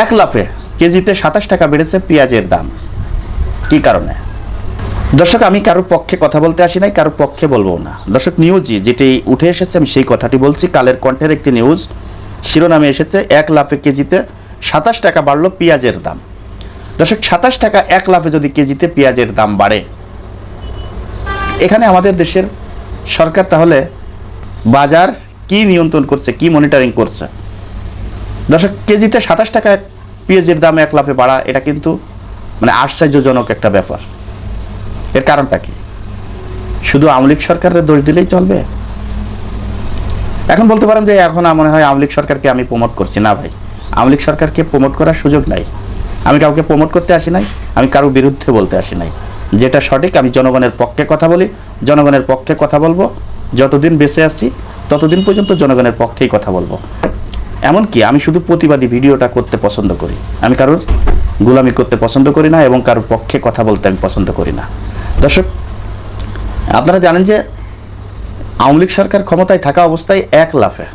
এক লাফে কেজিতে সাতাশ টাকা বেড়েছে পেঁয়াজের দাম। কি কারণে? দর্শক, আমি কারোর পক্ষে কথা বলতে আসি নাই, কারোর পক্ষে বলব না। দর্শক নিউজই যেটি উঠে এসেছে, আমি সেই কথাটি বলছি। কালের কণ্ঠের একটি নিউজ শিরোনামে এসেছে, এক লাফে কেজিতে সাতাশ টাকা বাড়লো পেঁয়াজের দাম। দর্শক, সাতাশ টাকা এক লাফে যদি কেজিতে পেঁয়াজের দাম বাড়ে, এখানে আমাদের দেশের সরকার তাহলে বাজার কি নিয়ন্ত্রণ করছে, কি মনিটরিং করছে? দর্শক, কেজিতে সাতাশ টাকা পেঁয়াজের দাম এক লাফে বাড়া, এটা কিন্তু মানে আশ্চর্যজনক একটা ব্যাপার। এর কারণটা কি? শুধু আওয়ামী লীগ সরকারের দোষ দিলেই চলবে? এখন বলতে পারেন যে এখন মনে হয় আওয়ামী লীগ সরকারকে আমি প্রমোট করছি। না ভাই, আওয়ামী লীগ সরকারকে প্রমোট করার সুযোগ নাই। আমি কাউকে প্রমোট করতে আসি নাই, আমি কারও বিরুদ্ধে বলতে আসি নাই। যেটা সঠিক, আমি জনগণের পক্ষে কথা বলি, জনগণের পক্ষে কথা বলব। যতদিন বেঁচে আছি, ততদিন পর্যন্ত জনগণের পক্ষেই কথা বলব। এমনকি আমি শুধু প্রতিবাদী ভিডিওটা করতে পছন্দ করি। আমি কারোর গোলামি করতে পছন্দ করি না এবং কারোর পক্ষে কথা বলতে আমি পছন্দ করি না। দর্শক, আপনারা জানেন যে আওয়ামী লীগ সরকার ক্ষমতায় থাকা অবস্থায় এক লাফে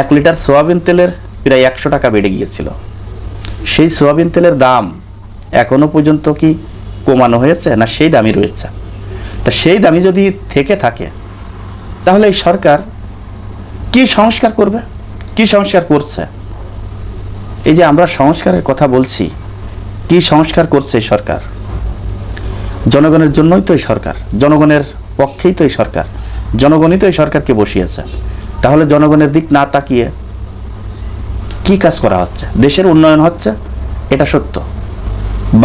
এক লিটার সোয়াবিন তেলের প্রায় একশো টাকা বেড়ে গিয়েছিল। সেই সোয়াবিন তেলের দাম এখনও পর্যন্ত কি কমানো হয়েছে না সেই দামই রয়েছে? তা সেই দামই যদি থেকে থাকে, তাহলে এই সরকার কি সংস্কার করবে? কি সংস্কার করছে? এই যে আমরা সংস্কারের কথা বলছি, কি সংস্কার করছে সরকার? জনগণের জন্যই তো সরকার, জনগণের পক্ষেই তো সরকার, জনগণই তো এই সরকারকে বসিয়েছে। তাহলে জনগণের দিক না তাকিয়ে কি কাজ করা হচ্ছে? দেশের উন্নয়ন হচ্ছে? এটা সত্য।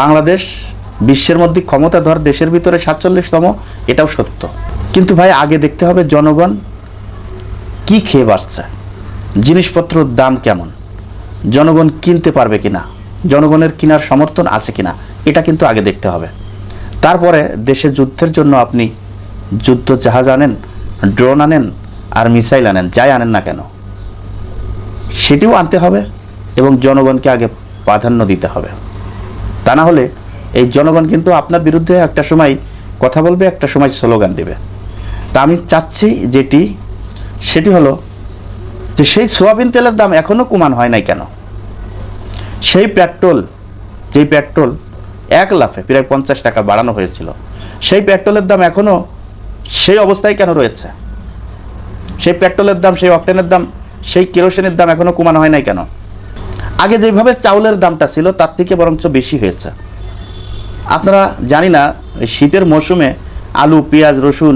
বাংলাদেশ বিশ্বের মধ্যে ক্ষমতাধর দেশের ভিতরে সাতচল্লিশতম, এটাও সত্য। কিন্তু ভাই, আগে দেখতে হবে জনগণ কি খেয়ে বাঁচছে। জিনিসপত্রের দাম কেমন? জনগণ কিনতে পারবে কিনা? জনগণের কেনার সমর্থন আছে কিনা? এটা কিন্তু আগে দেখতে হবে। তারপরে দেশে যুদ্ধের জন্য আপনি যুদ্ধ জাহাজ আনেন, ড্রোন আনেন আর মিসাইল আনেন, যাই আনেন না কেন। সেটিও আনতে হবে এবং জনগণকে আগে প্রাধান্য দিতে হবে। তা না হলে এই জনগণ কিন্তু আপনার বিরুদ্ধে একটা সময় কথা বলবে, একটা সময় স্লোগান দেবে। তা আমি চাচ্ছি যেটি, সেটি হলো যে সেই সোয়াবিন তেলের দাম এখনও কমান হয় নাই কেন? সেই পেট্রোল, যেই পেট্রোল এক লাফে প্রায় পঞ্চাশ টাকা বাড়ানো হয়েছিল, সেই পেট্রোলের দাম এখনও সেই অবস্থায় কেন রয়েছে? সেই পেট্রোলের দাম, সেই অকটেনের দাম, সেই কেরোসিনের দাম এখনও কমানো হয় নাই কেন? আগে যেভাবে চাউলের দামটা ছিল, তার থেকে বরঞ্চ বেশি হয়েছে। আপনারা জানি না শীতের মৌসুমে আলু, পেঁয়াজ, রসুন,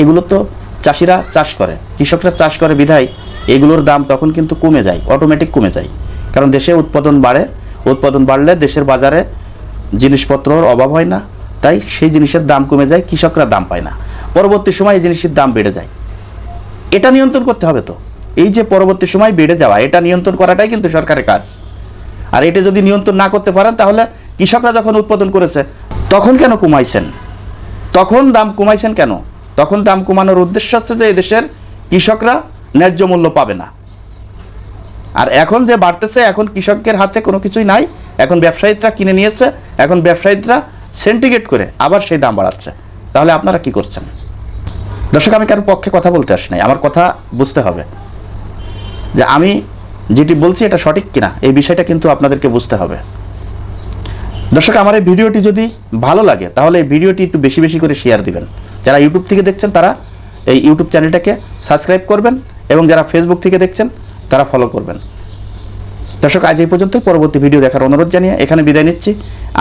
এগুলো তো চাষিরা চাষ করে, কৃষকরা চাষ করে বিধায় এগুলোর দাম তখন কিন্তু কমে যায় অটোমেটিক কমে যায়। কারণ দেশে উৎপাদন বাড়ে, উৎপাদন বাড়লে দেশের বাজারে জিনিসপত্রর অভাব হয় না, তাই সেই জিনিসের দাম কমে যায়, কৃষকরা দাম পায় না। পরবর্তী সময় এই জিনিসের দাম বেড়ে যায়। এটা নিয়ন্ত্রণ করতে হবে তো। এই যে পরবর্তী সময় বেড়ে যাওয়া, এটা নিয়ন্ত্রণ করাটাই কিন্তু সরকারের কাজ। আর এটা যদি নিয়ন্ত্রণ না করতে পারেন, তাহলে কৃষকরা যখন উৎপাদন করেছে, তখন কেন কমাইছেন? তখন দাম কমাইছেন কেন? তখন দাম কমানোর উদ্দেশ্য হচ্ছে যে এই দেশের কৃষকরা ন্যায্য মূল্য পাবে না। আর এখন যে বাড়তেছে, এখন কৃষকের হাতে কোনো কিছুই নাই। এখন ব্যবসায়ীরা কিনে নিয়েছে, এখন ব্যবসায়ীরা সেন্টিগেট করে আবার সেই দাম বাড়াচ্ছে। তাহলে আপনারা কি করছেন? দর্শক, আমি কারোর পক্ষে কথা বলতে আসি নাই। আমার কথা বুঝতে হবে যে আমি যেটি বলছি এটা সঠিক কিনা, এই বিষয়টা কিন্তু আপনাদেরকে বুঝতে হবে। দর্শক, আমার এই ভিডিওটি যদি ভালো লাগে, তাহলে এই ভিডিওটি একটু বেশি বেশি করে শেয়ার দিবেন। যারা ইউটিউব থেকে দেখছেন, তারা এই ইউটিউব চ্যানেলটাকে সাবস্ক্রাইব করবেন। এবং যারা ফেসবুক থেকে দেখছেন, তারা ফলো করবেন। দর্শক, আজ এই পর্যন্তই। পরবর্তী ভিডিও দেখার অনুরোধ জানিয়ে এখানে বিদায় নিচ্ছি।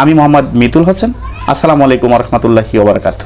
আমি মোহাম্মদ মিতুল হোসেন। আসসালামু আলাইকুম রহমতুল্লাহি ওবরাকাতু